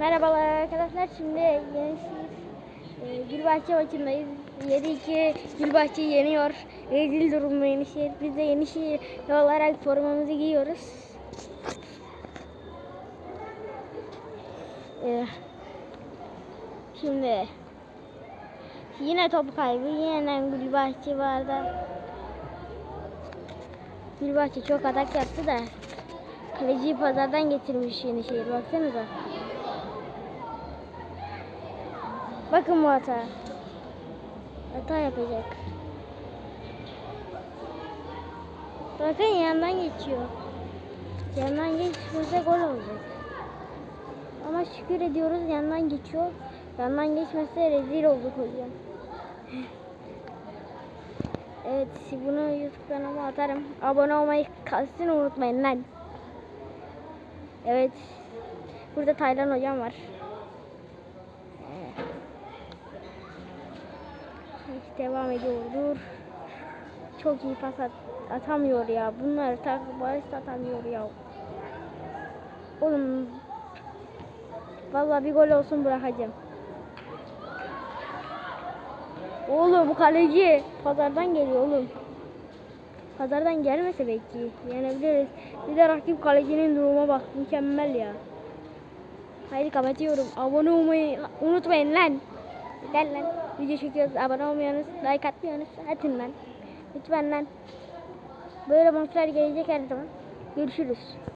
Merhabalar arkadaşlar. Şimdi yeni e, Gülbahçe maçındayız. 7-2 Gülbahçe yeniyor. Rezil durumda Yenişehir. Biz de Yenişehir olarak formamızı giyiyoruz. E, şimdi yine top kaybı. Yine Gülbahçe vardı. Gülbahçe çok atak yaptı da kaleciyi pazardan getirmiş Yenişehir. Baksanıza. Bakın bu hata. Hata yapacak. Bakın yandan geçiyor. Yandan geçmese gol olacak. Ama şükür ediyoruz yandan geçiyor. Yandan geçmezse rezil olduk hocam. Evet bunu YouTube kanalıma atarım. Abone olmayı kalsın unutmayın lan. Evet. Burada Taylan hocam var. Devam ediyor. Dur. Çok iyi pas at atamıyor ya. Bunlar tak barış atamıyor ya. Oğlum. Vallahi bir gol olsun bırakacağım. Oğlum bu kaleci pazardan geliyor oğlum. Pazardan gelmese belki yenebiliriz. Bir de rakip kalecinin duruma bak mükemmel ya. Haydi kapatıyorum. Abone olmayı unutmayın lan. Gel lan. Video çekiyoruz. Abone olmuyorsunuz. Like atmıyorsunuz. Atın lan. Lütfen lan. Böyle maçlar gelecek her zaman. Görüşürüz.